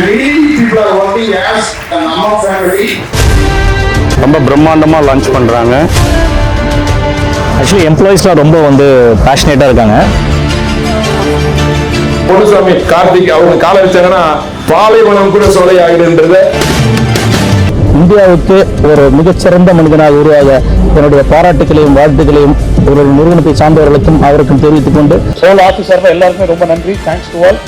people are working as the Nama family. ரொம்ப பிரம்மாண்டமாக launch பண்ணுறாங்க ஆக்சுவலி எம்ப்ளாயிஸ்லாம் ரொம்ப வந்து பேஷனேட்டாக இருக்காங்க. பொன்னுசாமி கார்த்திக் அவங்க காலை வச்சாங்கன்னா பாலைவனம் கூட சோலை ஆகிடுன்றது இந்தியாவுக்கு ஒரு மிகச்சிறந்த மனிதனாக உருவாக என்னுடைய பாராட்டுகளையும் வாழ்த்துக்களையும் ஒரு நிறுவனத்தை சார்ந்தவர்களுக்கும் அவருக்கும் தெரிவித்துக் கொண்டு. சோல் ஆஃபீஸர் சார்பாக எல்லாருக்குமே ரொம்ப நன்றி. Thanks to all